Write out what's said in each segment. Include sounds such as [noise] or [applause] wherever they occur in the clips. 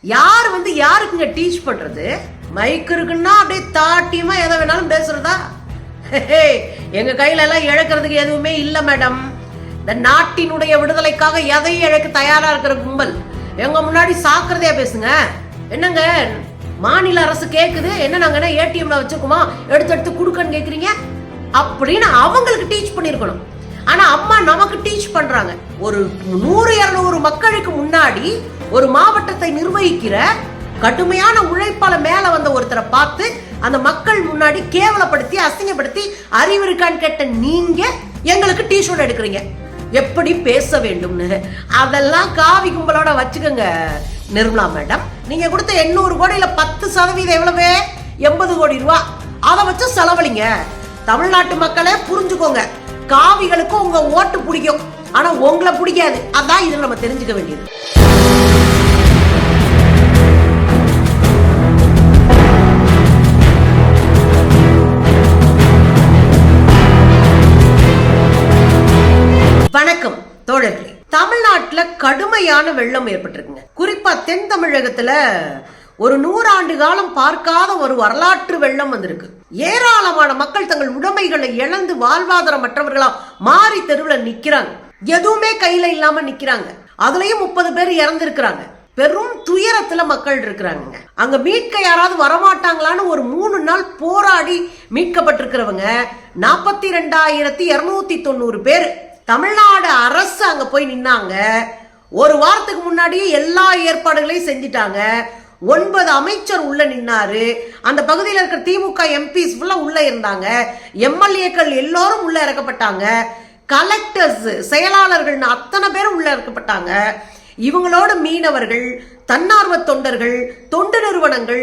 யார் வந்து யாருக்குங்க டீச் பண்றது? மைக் இருக்குன்னா அப்படியே தாட்டியமா எதை வேணாலும் பேசுறதா? ஹே, எங்க கையில எல்லாம் இழக்கிறதுக்கு எதுவுமே இல்ல மேடம் இந்த நாட்டினுடைய விடுதலைக்காக எதையும் இழக்க தயாரா இருக்கிற கும்பல். எங்க முன்னாடி சாக்கிரதையா பேசுங்க. என்னங்க? மாநில அரசு கேக்குது. என்ன நாங்க என்ன ஏடிஎம்ல வச்சிருக்கோமா? எடுத்து எடுத்து கொடுக்கன்னு கேக்குறீங்க? அப்படின்னு அவங்களுக்கு டீச் பண்ணிருக்கணும். ஆனா அம்மா நமக்கு டீச் பண்றாங்க. ஒரு நூறு இருநூறு மக்களுக்கு முன்னாடி ஒரு மாவட்டத்தை நிர்வகிக்கிற கடுமையான உழைப்பால மேல வந்த ஒருத்தரை பார்த்து அந்த மக்கள் முன்னாடி கேவலப்படுத்தி அசிங்கப்படுத்தி அறிவு இருக்கான்னு கேட்ட நீங்க எங்களுக்கு டிஷர்ட் எடுக்கிறீங்க. எப்படி பேச வேண்டும்னு. அதெல்லாம் காவி கும்பலோட வச்சுக்கோங்க நிர்மலா மேடம். நீங்க கொடுத்த எண்ணூறு கோடியில பத்து சதவீதம் எவ்வளவு? எண்பது கோடி ரூபா. அதை வச்சு செலவழிங்க. தமிழ்நாட்டு மக்களே புரிஞ்சுக்கோங்க. காவிகளுக்கும் உங்க ஓட்டு பிடிக்கும். ஆனா உங்களை பிடிக்காது. அதான் இதில் நம்ம தெரிஞ்சுக்க வேண்டியது. வணக்கம் தோழர்களே. தமிழ்நாட்டுல கடுமையான வெள்ளம் ஏற்பட்டிருக்குங்க. குறிப்பா தென் தமிழகத்துல ஒரு நூறாண்டு காலம் பார்க்காத ஒரு வரலாற்று வெள்ளம் வந்திருக்கு. ஏராளமான மக்கள் தங்கள் உடைமைகளை இழந்து வாழ்வாதாரமற்றவர்களா மாறி தெருவில் நிக்கிறாங்க. எதுவுமே கையில இல்லாம நிக்கிறாங்க. அதுலயும் முப்பது பேர் இறந்திருக்கிறாங்க. பெரும் துயரத்துல மக்கள் இருக்கிறாங்க அங்க மீட்க யாராவது வரமாட்டாங்களான்னு ஒரு மூணு நாள் போராடி மீட்கப்பட்டிருக்கிறவங்க நாற்பத்தி ரெண்டாயிரத்தி இருநூத்தி தொண்ணூறு பேர். தமிழ்நாடு அரசு அங்க போய் நின்னாங்க. ஒரு வாரத்துக்கு முன்னாடியே எல்லா ஏற்பாடுகளையும் செஞ்சிட்டாங்க. ஒன்பது அமைச்சர் உள்ள நின்னாரு. அந்த பகுதியில் இருக்கிற திமுக எம்பிஸ் ஃபுல்லா உள்ள இருந்தாங்க. எம்எல்ஏக்கள் எல்லோரும் உள்ள இறக்கப்பட்டாங்க. கலெக்டர்ஸ் செயலாளர்கள்னு அத்தனை பேரும் உள்ள இறக்கப்பட்டாங்க இவங்களோட மீனவர்கள் தன்னார்வ தொண்டர்கள் தொண்டு நிறுவனங்கள்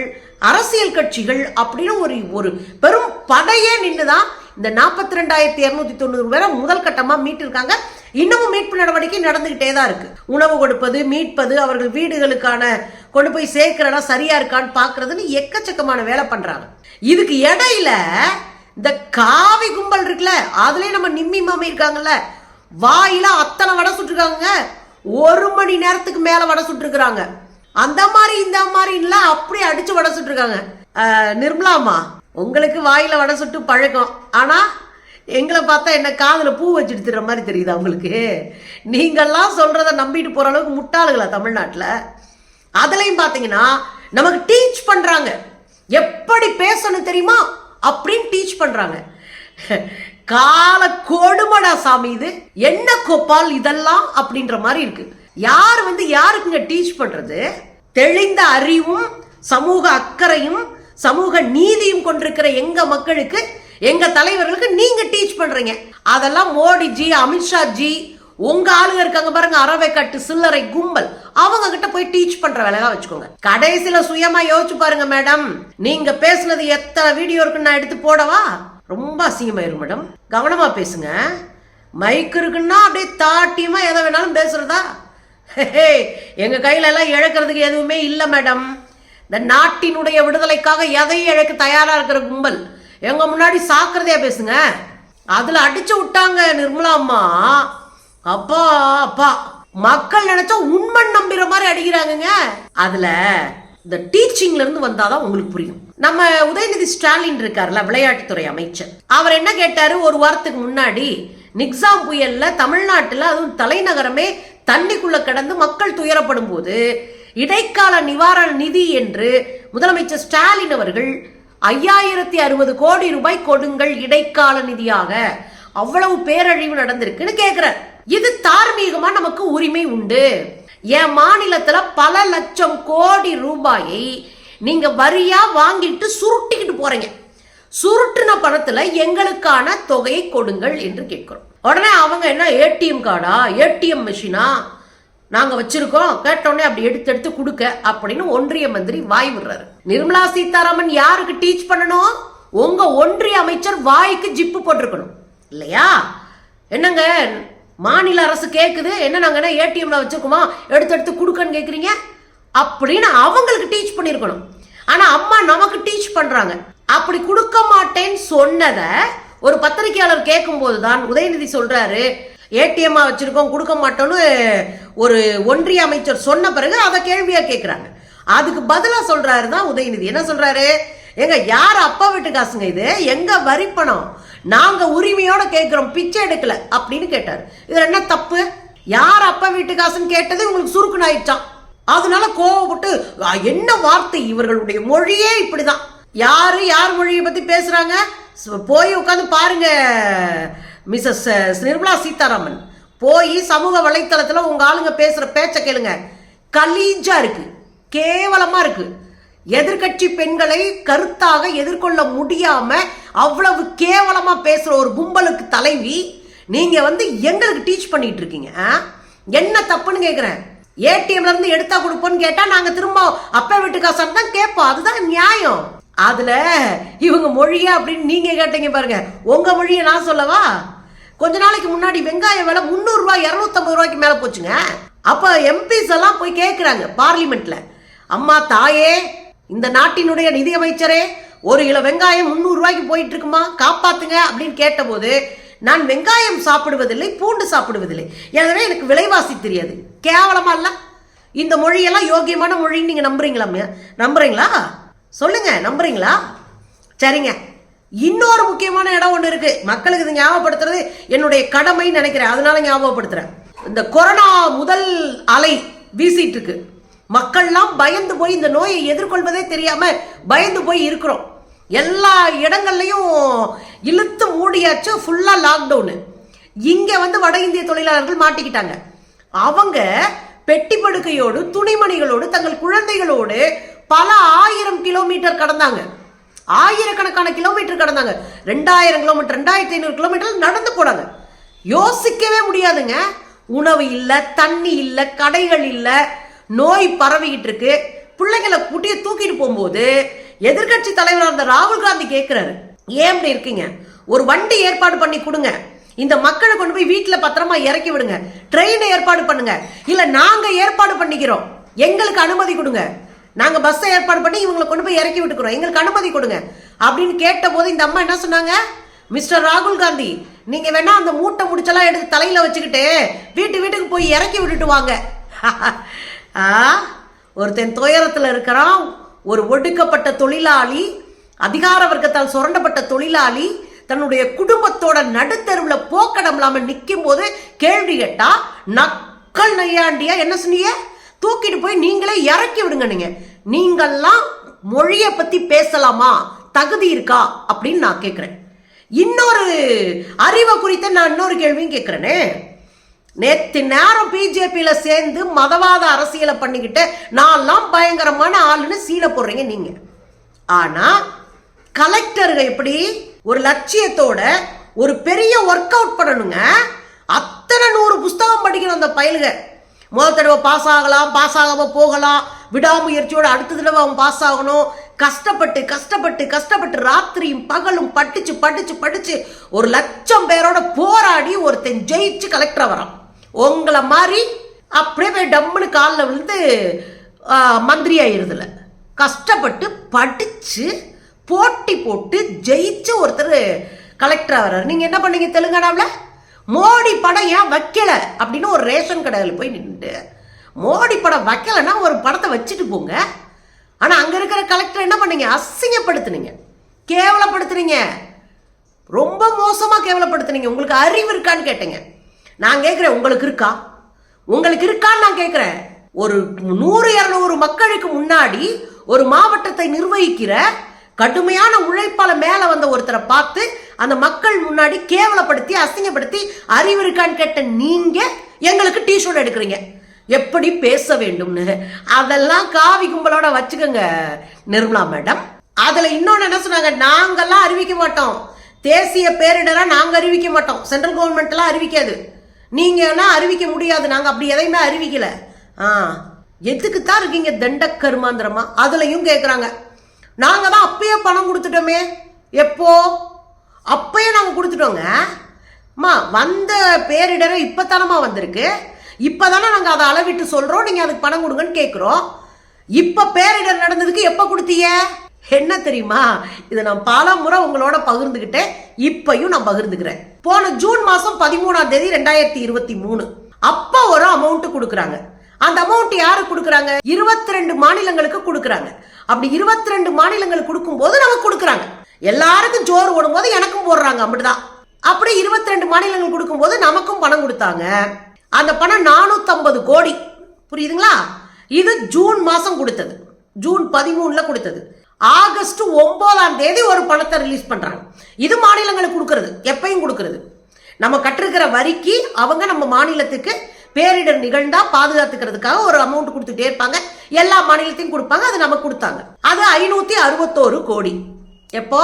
அரசியல் கட்சிகள் அப்படின்னு ஒரு ஒரு பெரும் படையே நின்றுதான் இந்த நாற்பத்தி ரெண்டாயிரத்தி இரநூத்தி தொண்ணூறு பேரை முதல் கட்டமா மீட்டிருக்காங்க. இன்னமும் மீட்பு நடவடிக்கை நடந்துகிட்டே தான் இருக்கு. உணவு கொடுப்பது மீட்பது அவர்கள் வீடுகளுக்கான கொண்டு போய் சேர்க்கிறனா சரியா இருக்கான்னு பாக்குறதுன்னு எக்கச்சக்கமான வேலை பண்றாங்க. இதுக்கு இடையில இந்த காவி கும்பல் இருக்குல்ல அதுலேயே நம்ம நிம்மி மாமி இருக்காங்கல்ல வாயில அத்தனை வடை சுட்டுருக்காங்க. ஒரு மணி நேரத்துக்கு மேல வடை சுட்டுருக்குறாங்க. அந்த மாதிரி இந்த மாதிரிலாம் அப்படியே அடிச்சு வடை சுட்டுருக்காங்க. நிர்மலாமா உங்களுக்கு வாயில வடை சுட்டு பழக்கம். ஆனா எங்களை பார்த்தா என்ன காதில் பூ வச்சுட்டு மாதிரி தெரியுதா உங்களுக்கு? நீங்கள்லாம் சொல்றத நம்பிட்டு போற அளவுக்கு முட்டாளுகளா தமிழ்நாட்டில்? அதுலையும் பார்த்தீங்கன்னா நமக்கு டீச் பண்றாங்க. எப்படி பேசணும் தெரியுமா? அப்படின்னு டீச் பண்றாங்க. கால கொடுமடா சாமி இது. என்ன கோப்பால் இதெல்லாம் அப்படின்ற மாதிரி இருக்கு. யார் வந்து யாருக்குங்க டீச் பண்றது? தெளிந்த அறிவும் சமூக அக்கறையும் சமூக நீதியும் கொண்டிருக்கிற எங்க மக்களுக்கு எங்க தலைவர்களுக்கு நீங்க டீச் பண்றீங்க. அதெல்லாம் மோடிஜி அமித்ஷா ஜி உங்க ஆளுங்க இருக்காங்க பாருங்க அறவை கட்டு சில்லறை கும்பல். அவங்க கிட்ட போய் டீச் பண்ற வேலையா வச்சுக்கோங்க. கடைசியில சுயமா யோசிச்சு பாருங்க மேடம் நீங்க பேசுனது எத்தனை வீடியோ இருக்குன்னு நான் எடுத்து போடவா? ரொம்ப அசிங்கமாயிரும் மேடம் கவனமா பேசுங்க. மைக் இருக்குன்னா அப்படியே தாட்டியமா எதை வேணாலும் பேசுறதா? ஹே, எங்க கையில எல்லாம் இழக்கிறதுக்கு எதுவுமே இல்லை மேடம் இந்த நாட்டினுடைய விடுதலைக்காக எதையும் இழக்க தயாரா இருக்கிற கும்பல். எங்க முன்னாடி சாக்கிரதையா பேசுங்க. அதுல அடிச்சு விட்டாங்க நிர்மலா அம்மா. அப்பா அப்பா. மக்கள் நினைச்சா உண்மை நம்புற மாதிரி அடிக்கிறாங்கங்க. அதுல இந்த டீச்சிங்ல இருந்து வந்தாதான் உங்களுக்கு புரியும். நம்ம உதயநிதி ஸ்டாலின் இருக்கார்ல விளையாட்டுத்துறை அமைச்சர். அவர் என்ன கேட்டாரு? ஒரு வாரத்துக்கு முன்னாடி நிக்ஸாம் புயல்ல தமிழ்நாட்டுல அதுவும் தலைநகரமே தண்ணிக்குள்ள கடந்து மக்கள் துயரப்படும் போது இடைக்கால நிவாரண நிதி என்று முதலமைச்சர் ஸ்டாலின் அவர்கள் ஐயாயிரத்தி அறுபது கோடி ரூபாய் கொடுங்கள் இடைக்கால நிதியாக அவ்வளவு பேரழிவு நடந்திருக்குன்னு கேக்குறார். இது தார்மீகமா நமக்கு உரிமை உண்டு. என் மாநிலத்துல பல லட்சம் கோடி ரூபாயை நீங்க வரியா வாங்கிட்டு சுருட்டிக்கிட்டு போறீங்க. சுருட்டுன பணத்துல எங்களுக்கான தொகையை கொடுங்கள் என்று கேட்கிறோம். உடனே அவங்க என்ன ஏடிஎம் கார்டா? ஏடிஎம் மிஷினா நாங்க வச்சிருக்கோம். கேட்டோடனே அப்படி எடுத்து எடுத்து கொடுக்க அப்படின்னு ஒன்றிய மந்திரி வாய் விடுறாரு. நிர்மலா சீதாராமன் யாருக்கு டீச் பண்ணணும்? உங்க ஒன்றிய அமைச்சர் வாய்க்கு ஜிப்பு போட்டிருக்கணும். இல்லையா? என்னங்க? மாநில அரசு கேட்குது என்ன நாங்கள் ஏடிஎம்ல வச்சிருக்கோமா? எடுத்து எடுத்து கொடுக்கன்னு கேட்குறீங்க அப்படின்னு அவங்களுக்கு டீச் பண்ணியிருக்கணும் ஆனால் அம்மா நமக்கு டீச் பண்ணுறாங்க அப்படி கொடுக்க மாட்டேன்னு சொன்னதை ஒரு பத்திரிகையாளர் கேட்கும்போது தான் உதயநிதி சொல்கிறாரு ஏடிஎம்மா வச்சுருக்கோம் கொடுக்க மாட்டோன்னு ஒரு ஒன்றிய அமைச்சர் சொன்ன பிறகு அதை கேள்வியாக கேட்குறாங்க அதுக்கு பதிலாக சொல்கிறாரு தான் உதயநிதி. என்ன சொல்கிறாரு எங்க யார் அப்பா வீட்டு காசுங்க இது? எங்க வரி பணம் நாங்க உரிமையோட கேட்கிறோம் பிச்சை எடுக்கல அப்படின்னு கேட்டார். இதில் என்ன தப்பு? யார் அப்பா வீட்டு காசுன்னு கேட்டது உங்களுக்கு சுருக்குன்னு ஆயிடுச்சான் அதனால கோவப்பட்டு என்ன வார்த்தை இவர்களுடைய மொழியே இப்படிதான். யாரு யார் மொழியை பத்தி பேசுறாங்க? போய் உட்காந்து பாருங்க மிஸ்ஸஸ் நிர்மலா சீதாராமன். போய் சமூக வலைத்தளத்தில் உங்க ஆளுங்க பேசுற பேச்சை கேளுங்க. கலீஜா இருக்கு. கேவலமா இருக்கு. எதிர்க்கட்சி பெண்களை கருத்தாக எதிர்கொள்ள முடியாம அவ்வளவு கேவலமா பேசுற ஒரு கும்பலுக்கு தலைவி நீங்க வந்து எங்களுக்கு டீச் பண்ணிட்டு இருக்கீங்க ஆ? என்ன தப்புன்னு கேக்குறேன். ஏடிஎம்ல இருந்து எடுத்தா கொடுப்போம்னு கேட்டா நாங்க திரும்ப அப்பா வீட்டு காசு தான் கேட்போம். அதுதான் நியாயம். அதுல இவங்க மொழியா அப்படின்னு நீங்க கேட்டீங்க பாருங்க. உங்க மொழியை நான் சொல்லவா? கொஞ்ச நாளைக்கு முன்னாடி வெங்காய விலை முந்நூறு ரூபாய் ரூபாய்க்கு மேல போச்சுங்க. அப்ப எம்பிஸ் எல்லாம் போய் கேக்குறாங்க பார்லிமெண்ட்ல அம்மா தாயே இந்த நாட்டினுடைய நிதியமைச்சரே ஒரு கிலோ வெங்காயம் முந்நூறு ரூபாய்க்கு போயிட்டு இருக்குமா காப்பாத்துங்க அப்படின்னு கேட்டபோது நான் வெங்காயம் சாப்பிடுவதில்லை பூண்டு சாப்பிடுவதில்லை. எனவே எனக்கு விலைவாசி தெரியாது. கேவலமா இல்ல? இந்த மொழியெல்லாம் யோகியமான மொழின்னு நீங்க நம்புறீங்களா நம்புறீங்களா? சொல்லுங்க நம்புறீங்களா? சரிங்க. இன்னொரு முக்கியமான இடம் ஒன்று இருக்கு. மக்களுக்கு இது ஞாபகப்படுத்துறது என்னுடைய கடமைன்னு நினைக்கிறேன். அதனால ஞாபகப்படுத்துறேன். இந்த கொரோனா முதல் அலை வீசிட்டு இருக்கு. மக்கள்லாம் பயந்து போய் இந்த நோயை எதிர்கொள்வதே தெரியாம பயந்து போய் இருக்கிறோம். எல்லா இடங்கள்லையும் இழுத்து மூடியாச்சு ஃபுல்லாக லாக்டவுனு இங்கே வந்து வட இந்திய தொழிலாளர்கள் மாட்டிக்கிட்டாங்க. அவங்க பெட்டி படுக்கையோடு துணிமணிகளோடு தங்கள் குழந்தைகளோடு பல ஆயிரம் கிலோமீட்டர் கடந்தாங்க. ஆயிரக்கணக்கான கிலோமீட்டர் கடந்தாங்க. ரெண்டாயிரம் கிலோமீட்டர் ரெண்டாயிரத்தி ஐநூறு கிலோமீட்டர் நடந்து போனாங்க. யோசிக்கவே முடியாதுங்க. உணவு இல்லை தண்ணி இல்லை கடைகள் இல்லை நோய் பரவிக்கிட்டு இருக்கு. பிள்ளைங்களை கூட்டிய தூக்கிட்டு போகும்போது எதிர்க்கட்சி தலைவராக இருந்த ராகுல் காந்தி கேட்கிறாரு ஏன் இப்படி இருக்கீங்க? ஒரு வண்டி ஏற்பாடு பண்ணி கொடுங்க. இந்த மக்களை கொண்டு போய் வீட்டில் பத்திரமா இறக்கி விடுங்க. ட்ரெயினை ஏற்பாடு பண்ணுங்க. இல்லை நாங்கள் ஏற்பாடு பண்ணிக்கிறோம். எங்களுக்கு அனுமதி கொடுங்க. நாங்கள் பஸ்ஸை ஏற்பாடு பண்ணி இவங்களை கொண்டு போய் இறக்கி விட்டுக்கிறோம். எங்களுக்கு அனுமதி கொடுங்க. அப்படின்னு கேட்டபோது இந்த அம்மா என்ன சொன்னாங்க? மிஸ்டர் ராகுல் காந்தி நீங்க வேணா அந்த மூட்டை முடிச்செல்லாம் எடுத்து தலையில வச்சுக்கிட்டு வீட்டு வீட்டுக்கு போய் இறக்கி விட்டுட்டு வாங்க. [laughs] ஒருத்தன் துயரத்தில் இருக்கிறான் ஒரு ஒடுக்கப்பட்ட தொழிலாளி அதிகார வர்க்கத்தால் சுரண்டப்பட்ட தொழிலாளி தன்னுடைய குடும்பத்தோட நடுத்தருவில் போக்கடம் இல்லாமல் நிற்கும் போது கேள்வி கேட்டா நக்கல் நையாண்டியா என்ன சொன்னீங்க? தூக்கிட்டு போய் நீங்களே இறக்கி விடுங்க நீங்க. நீங்கள்லாம் மொழியை பத்தி பேசலாமா? தகுதி இருக்கா? அப்படின்னு நான் கேட்குறேன் இன்னொரு அறிவை குறித்த நான் இன்னொரு கேள்வியும் கேட்குறேனே நேத்து நேரம் பிஜேபியில சேர்ந்து மதவாத அரசியலை பண்ணிக்கிட்டு நான்லாம் பயங்கரமான ஆளுன்னு சீல போடுறீங்க நீங்க. ஆனா கலெக்டருங்க எப்படி ஒரு லட்சியத்தோட ஒரு பெரிய ஒர்க் அவுட் பண்ணணுங்க? அத்தனை நூறு புஸ்தகம் படிக்கணும் அந்த பயலுக. முதல் தடவை பாஸ் ஆகலாம் பாஸ் ஆகாம போகலாம். விடாமுயற்சியோட அடுத்த தடவை அவன் பாஸ் ஆகணும். கஷ்டப்பட்டு கஷ்டப்பட்டு கஷ்டப்பட்டு ராத்திரியும் பகலும் படிச்சு படிச்சு படிச்சு ஒரு லட்சம் பேரோட போராடி ஒருத்தன் ஜெயிச்சு கலெக்டர் வரான். உங்களை மாதிரி அப்படியே போய் டம்முன்னு காலில் விழுந்து மந்திரி ஆயிடுதுல கஷ்டப்பட்டு படித்து போட்டி போட்டு ஜெயிச்சு ஒருத்தர் கலெக்டர் ஆகிறார் நீங்கள் என்ன பண்ணீங்க தெலுங்கானாவில்? மோடி படம் ஏன் வைக்கல? அப்படின்னு ஒரு ரேஷன் கடையில் போய் நின்று மோடி படம் வைக்கலைன்னா ஒரு படத்தை வச்சுட்டு போங்க. ஆனால் அங்கே இருக்கிற கலெக்டர் என்ன பண்ணீங்க? அசிங்கப்படுத்துனீங்க. கேவலப்படுத்துனீங்க. ரொம்ப மோசமாக கேவலப்படுத்துனீங்க. உங்களுக்கு அறிவு இருக்கான்னு கேட்டீங்க. நான் கேட்குறேன் உங்களுக்கு இருக்கா? உங்களுக்கு இருக்கான்னு நான் கேட்குறேன் ஒரு நூறு இரநூறு மக்களுக்கு முன்னாடி ஒரு மாவட்டத்தை நிர்வகிக்கிற கடுமையான உழைப்பால மேலே வந்த ஒருத்தரை பார்த்து அந்த மக்கள் முன்னாடி கேவலப்படுத்தி அசிங்கப்படுத்தி அறிவு இருக்கான்னு கேட்ட நீங்க எங்களுக்கு டிஷர்ட் எடுக்கிறீங்க. எப்படி பேச வேண்டும்னு. அதெல்லாம் காவி கும்பலோட வச்சுக்கோங்க நிர்மலா மேடம். அதுல இன்னொன்னு என்ன சொன்னாங்க? நாங்கெல்லாம் அறிவிக்க மாட்டோம். தேசிய பேரிடரா நாங்க அறிவிக்க மாட்டோம். சென்ட்ரல் கவர்மெண்ட் எல்லாம் அறிவிக்காது. நீங்கன்னா அறிவிக்க முடியாது. நாங்கள் அப்படி எதையுமே அறிவிக்கல. ஆ எதுக்குத்தான் இருக்கீங்க தண்ட கருமாந்திரமா? அதுலையும் கேட்குறாங்க நாங்கள் தான் அப்பயே பணம் கொடுத்துட்டோமே. எப்போ? அப்பயே நாங்கள் கொடுத்துட்டோங்க. அம்மா வந்த பேரிடரே இப்பதானமா வந்திருக்கு. இப்போ தானே நாங்கள் அதை அளவிட்டு சொல்கிறோம் நீங்கள் அதுக்கு பணம் கொடுங்கன்னு கேட்குறோம் இப்போ பேரிடர் நடந்ததுக்கு எப்போ கொடுத்தீங்க? என்ன தெரியுமா? இதை நான் பல முறை உங்களோட பகிர்ந்துக்கிட்டேன் இப்பையும் நான் பகிர்ந்துக்கிறேன். போன ஜூன் மாசம் பதிமூணாம் தேதி ரெண்டாயிரத்தி இருபத்தி மூணு. அப்ப ஒரு அமௌண்ட் கொடுக்குறாங்க. அந்த அமௌண்ட் யாருக்கு கொடுக்குறாங்க? இருபத்தி ரெண்டு மாநிலங்களுக்கு கொடுக்குறாங்க. அப்படி இருபத்தி ரெண்டு மாநிலங்களுக்கு கொடுக்கும்போது நமக்கு கொடுக்குறாங்க. எல்லாருக்கும் ஜோறு ஓடும்போது எனக்கும் போடுறாங்க அப்படிதான். அப்படி இருபத்தி ரெண்டு மாநிலங்கள் கொடுக்கும்போது நமக்கும் பணம் கொடுத்தாங்க. அந்த பணம் 450 கோடி. புரியுதுங்களா? இது ஜூன் மாசம் கொடுத்தது. ஜூன் பதிமூணுல கொடுத்தது. ஆகஸ்ட் ஒன்பதாம் தேதி ஒரு பணத்தை ரிலீஸ் பண்ணுறாங்க இது மாநிலங்களுக்கு கொடுக்கறது. எப்பையும் கொடுக்கறது. நம்ம கட்டிருக்கிற வரிக்கு அவங்க நம்ம மாநிலத்துக்கு பேரிடர் நிகழ்ந்தா பாதுகாத்துக்கிறதுக்காக ஒரு அமௌண்ட் கொடுத்துட்டே இருப்பாங்க. எல்லா மாநிலத்தையும் கொடுப்பாங்க. அது நமக்கு கொடுத்தாங்க. அது ஐநூத்தி அறுபத்தோரு கோடி. எப்போ?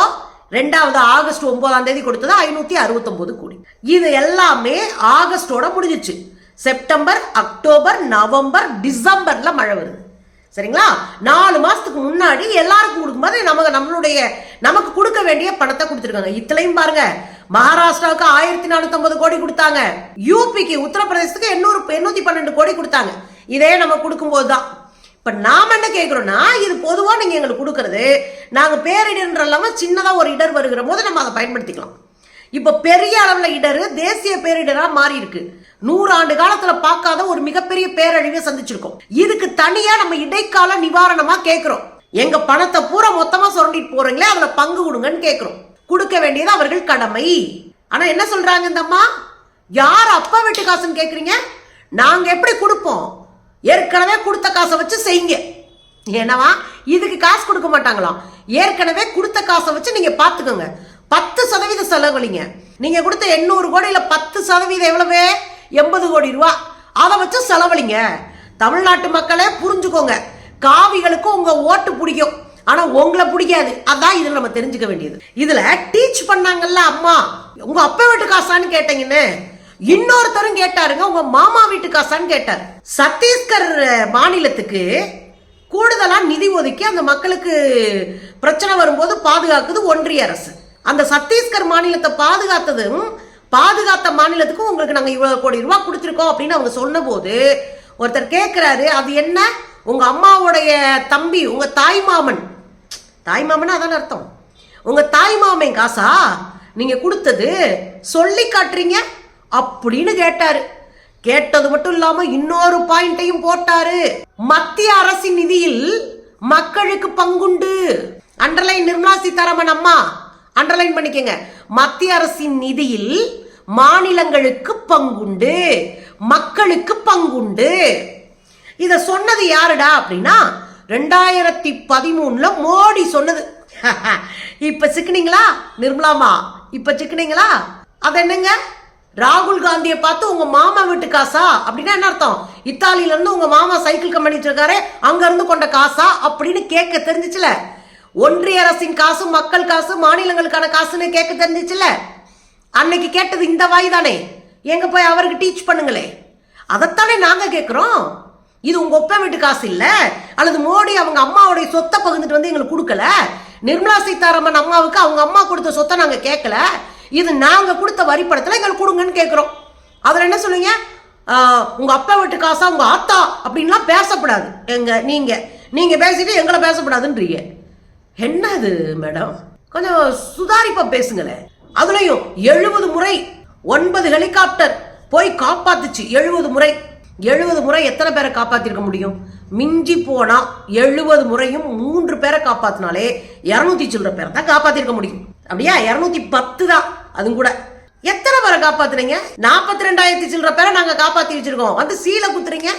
ரெண்டாவது ஆகஸ்ட் ஒன்பதாம் தேதி கொடுத்தது ஐநூத்தி அறுபத்தொன்பது கோடி. இது எல்லாமே ஆகஸ்டோட முடிஞ்சிச்சு. செப்டம்பர் அக்டோபர் நவம்பர் டிசம்பர்ல மழை வருது. சரிங்களா? நாலு மாசத்துக்கு முன்னாடி எல்லாருக்கும் கொடுக்கும்போது நமக்கு நம்மளுடைய நமக்கு கொடுக்க வேண்டிய பணத்தை கொடுத்துருக்காங்க. இத்தனையும் பாருங்க. மகாராஷ்டிராவுக்கு ஆயிரத்தி நானூத்தி கோடி கொடுத்தாங்க. யூபிக்கு உத்தரப்பிரதேசத்துக்கு எண்ணூறு எண்ணூத்தி பன்னெண்டு கோடி கொடுத்தாங்க. இதே நம்ம கொடுக்கும்போது தான் இப்ப நாம என்ன கேட்குறோன்னா இது பொதுவா நீங்க எங்களுக்கு கொடுக்கறது நாங்க பேரிடர்ன்ற இல்லாம சின்னதா ஒரு இடர் வருகிற போது நம்ம அதை பயன்படுத்திக்கலாம். இப்ப பெரிய அளவுல இடர் தேசிய பேரிடரா மாறி இருக்கு நூறு ஆண்டு காலத்துல பார்க்காத ஒரு மிகப்பெரிய பேரழிவை சந்திச்சிருக்கோம். இதுக்கு தனியா நம்ம இடைக்கால நிவாரணமா கேட்கிறோம் எங்க பணத்தை பூரா மொத்தமா சுரண்டிட்டு போறீங்களே அதுல பங்கு கொடுங்கன்னு கேட்கிறோம் கொடுக்க வேண்டியது அவர்கள் கடமை. ஆனா என்ன சொல்றாங்க இந்த அம்மா? யார் அப்பா வீட்டு காசுன்னு கேக்குறீங்க? நாங்க எப்படி கொடுப்போம்? ஏற்கனவே கொடுத்த காசை வச்சு செய்யுங்க. என்னவா? இதுக்கு காசு கொடுக்க மாட்டாங்களாம். ஏற்கனவே கொடுத்த காசை வச்சு நீங்க பாத்துக்கோங்க. பத்து சதவீத செலவழிங்க. நீங்க கொடுத்த எண்ணூறு கோடியில பத்து சதவீதம் எவ்வளவு? எண்பது கோடி ரூபா. அதை வச்சு செலவழிங்க. தமிழ்நாட்டு மக்களே புரிஞ்சுக்கோங்க. காவிகளுக்கும் உங்க ஓட்டு பிடிக்கும். ஆனா உங்களை பிடிக்காது. அதான் இதுல நம்ம தெரிஞ்சுக்க வேண்டியது. இதுல டீச் பண்ணாங்கல்ல அம்மா. உங்க அப்பா வீட்டு காசான்னு கேட்டீங்கன்னு. இன்னொருத்தரும் கேட்டாருங்க. உங்க மாமா வீட்டு காசான்னு கேட்டார். சத்தீஸ்கர் மாநிலத்துக்கு கூடுதலா நிதி ஒதுக்கி அந்த மக்களுக்கு பிரச்சனை வரும்போது பாதுகாக்குது ஒன்றிய அரசு. அந்த சத்தீஸ்கர் மாநிலத்தை பாதுகாத்ததும் பாதுகாத்த மாநிலத்துக்கும் உங்களுக்கு நாங்கள் இவ்வளோ கோடி ரூபாய் கொடுத்துருக்கோம் அப்படின்னு அவங்க சொன்னபோது ஒருத்தர் கேட்குறாரு அது என்ன? உங்கள் அம்மாவுடைய தம்பி உங்கள் தாய் மாமன். தாய் மாமன் அதான அர்த்தம். உங்கள் தாய் மாமன் காசா நீங்கள் கொடுத்தது சொல்லி காட்டுறீங்க அப்படின்னு கேட்டார். கேட்டது மட்டும் இல்லாமல் இன்னொரு பாயிண்டையும் போட்டாரு. மத்திய அரசின் நிதியில் மக்களுக்கு பங்குண்டு. அண்டர்லைன் நிர்மலா சீதாராமன் அம்மா. அண்டர்லைன் பண்ணிக்கங்க. மத்திய அரசின் நிதியில் மாநிலங்களுக்கு பங்குண்டு. மக்களுக்கு பங்குண்டு. இத சொன்னது யாருடா அப்படின்னா ரெண்டாயிரத்தி பதிமூணுல மோடி சொன்னது. [laughs] இப்ப சிக்கினீங்களா? நிர்மலாமா இப்ப சிக்கினீங்களா? அது என்னங்க? ராகுல் காந்தியை பார்த்து உங்க மாமா வீட்டு காசா? அப்படின்னா என்ன அர்த்தம்? இத்தாலியில இருந்து உங்க மாமா சைக்கிள் கம்பெனி வச்சிருக்காரு அங்க இருந்து கொண்ட காசா? அப்படின்னு கேட்க தெரிஞ்சுச்சுல. ஒன்றிய அரசின் காசு மக்கள் காசு மாநிலங்களுக்கான காசுன்னு கேட்க தெரிஞ்சிச்சுல? அன்னைக்கு கேட்டது இந்த வாய் தானே எங்க போய் அவருக்கு டீச் பண்ணுங்களே. அதைத்தானே நாங்க கேட்குறோம் இது உங்க ஒப்ப வீட்டு காசு இல்ல? அல்லது மோடி அவங்க அம்மாவுடைய சொத்தை பகிர்ந்துட்டு வந்து எங்களுக்கு கொடுக்கல? நிர்மலா சீதாராமன் அம்மாவுக்கு அவங்க அம்மா கொடுத்த சொத்தை நாங்க கேட்கல இது நாங்க கொடுத்த வரி எங்களுக்கு கொடுங்கன்னு கேட்குறோம் அதுல என்ன சொல்லுங்க உங்க அப்பா வீட்டு காசா உங்க ஆத்தா அப்படின்லாம் பேசக்கூடாது எங்க நீங்க நீங்க பேசிட்டு எங்களை பேசக்கூடாதுன்றீங்க என்னது மேடம்? கொஞ்சம் சுதாரிப்பா பேசுங்களேன் அதுலயும் எழுபது முறை ஒன்பது ஹெலிகாப்டர் போய் காப்பாத்துச்சு எழுபது முறை. எழுபது முறை எத்தனை பேரை காப்பாத்திருக்க முடியும்? மிஞ்சி போனா எழுபது முறையும் மூன்று பேரை காப்பாத்தினாலே இருநூத்தி சில்லற பேரை தான் காப்பாத்திருக்க முடியும். அப்படியா? இருநூத்தி பத்து தான் அதுவும் கூட. எத்தனை பேரை காப்பாத்துறீங்க நாற்பத்தி ரெண்டாயிரத்தி சில்லற பேரை நாங்க காப்பாத்தி வச்சிருக்கோம். வந்து சீலை குத்துறீங்க.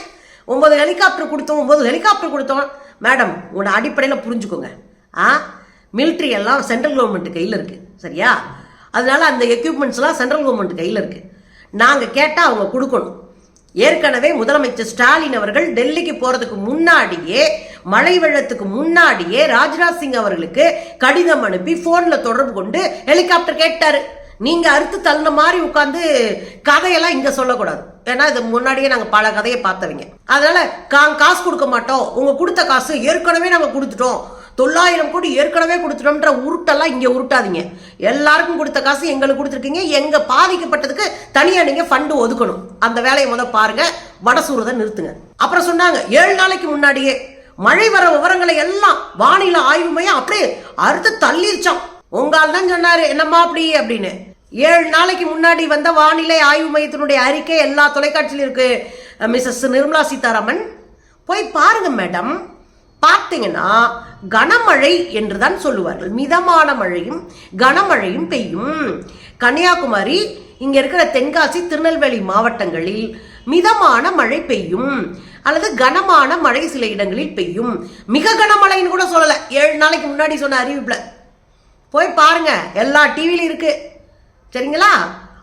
ஒன்பது ஹெலிகாப்டர் கொடுத்தோம் ஒன்பது ஹெலிகாப்டர் கொடுத்தோம். மேடம் உங்களோட அடிப்படையில் புரிஞ்சுக்கோங்க. ஆ? மிலிட்ரி எல்லாம் சென்ட்ரல் கவர்மெண்ட் கையில் இருக்குது சரியா? அதனால அந்த எக்யூப்மெண்ட்ஸ்லாம் சென்ட்ரல் கவர்மெண்ட் கையில் இருக்குது நாங்கள் கேட்டால் அவங்க கொடுக்கணும். ஏற்கனவே முதலமைச்சர் ஸ்டாலின் அவர்கள் டெல்லிக்கு போகிறதுக்கு முன்னாடியே மழை வெள்ளத்துக்கு முன்னாடியே ராஜ்நாத் சிங் அவர்களுக்கு கடிதம் அனுப்பி ஃபோனில் தொடர்பு கொண்டு ஹெலிகாப்டர் கேட்டார். நீங்கள் அறுத்து தள்ளின மாதிரி உட்காந்து கதையெல்லாம் இங்கே சொல்லக்கூடாது. ஏன்னா இது முன்னாடியே நாங்கள் பல கதையை பார்த்தவங்க. அதனால் கா- காசு கொடுக்க மாட்டோம். உங்கள் கொடுத்த காசு ஏற்கனவே நாங்கள் கொடுத்துட்டோம். தொள்ளாயிரம் கோடி ஏற்கனவே கொடுத்துட்டோம்ன்ற உருட்டெல்லாம் இங்கே உருட்டாதீங்க. எல்லாருக்கும் கொடுத்த காசு எங்களுக்கு கொடுத்துருக்கீங்க. எங்கள் பாதிக்கப்பட்டதுக்கு தனியாக நீங்கள் ஃபண்டு ஒதுக்கணும். அந்த வேலையை முதல் பாருங்க. வடசூரதை நிறுத்துங்க. அப்புறம் சொன்னாங்க ஏழு நாளைக்கு முன்னாடியே மழை வர விவரங்களை எல்லாம் வானிலை ஆய்வு மையம் அப்படியே அறுத்து தள்ளிருச்சான் உங்கால் தான் சொன்னாரு என்னம்மா அப்படி அப்படின்னு. ஏழு நாளைக்கு முன்னாடி வந்த வானிலை ஆய்வு மையத்தினுடைய அறிக்கை எல்லா தொலைக்காட்சியிலும் இருக்கு. மிஸ்ஸஸ் நிர்மலா சீதாராமன். போய் பாருங்க மேடம். பார்த்தீங்கன்னா கனமழை என்றுதான் சொல்லுவார்கள். மிதமான மழையும் கனமழையும் பெய்யும். கன்னியாகுமரி இங்க இருக்கிற தென்காசி திருநெல்வேலி மாவட்டங்களில் மிதமான மழை பெய்யும். அல்லது கனமான மழை சில இடங்களில் பெய்யும். மிக கனமழைன்னு கூட சொல்லல. ஏழு நாளைக்கு முன்னாடி சொன்ன அறிவிப்புல. போய் பாருங்க. எல்லா டிவிலையும் இருக்கு. சரிங்களா?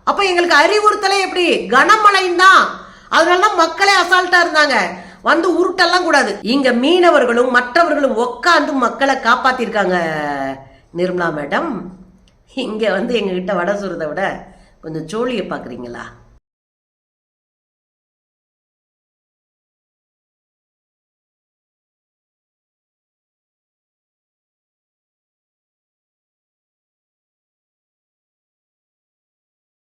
அப்ப எங்களுக்கு அறிவுறுத்தலே எப்படி? கனமழைன்னு தான் அதனால தான் மக்களே அசால்ட்டா இருந்தாங்க. வந்து உருட்டெல்லாம் கூடாது. இங்க மீனவர்களும் மற்றவர்களும் உட்காந்து மக்களை காப்பாத்திருக்காங்க. நிர்மலா மேடம் இங்க வந்து எங்ககிட்ட வடை சுருதை விட கொஞ்சம் சோழியை பாக்குறீங்களா?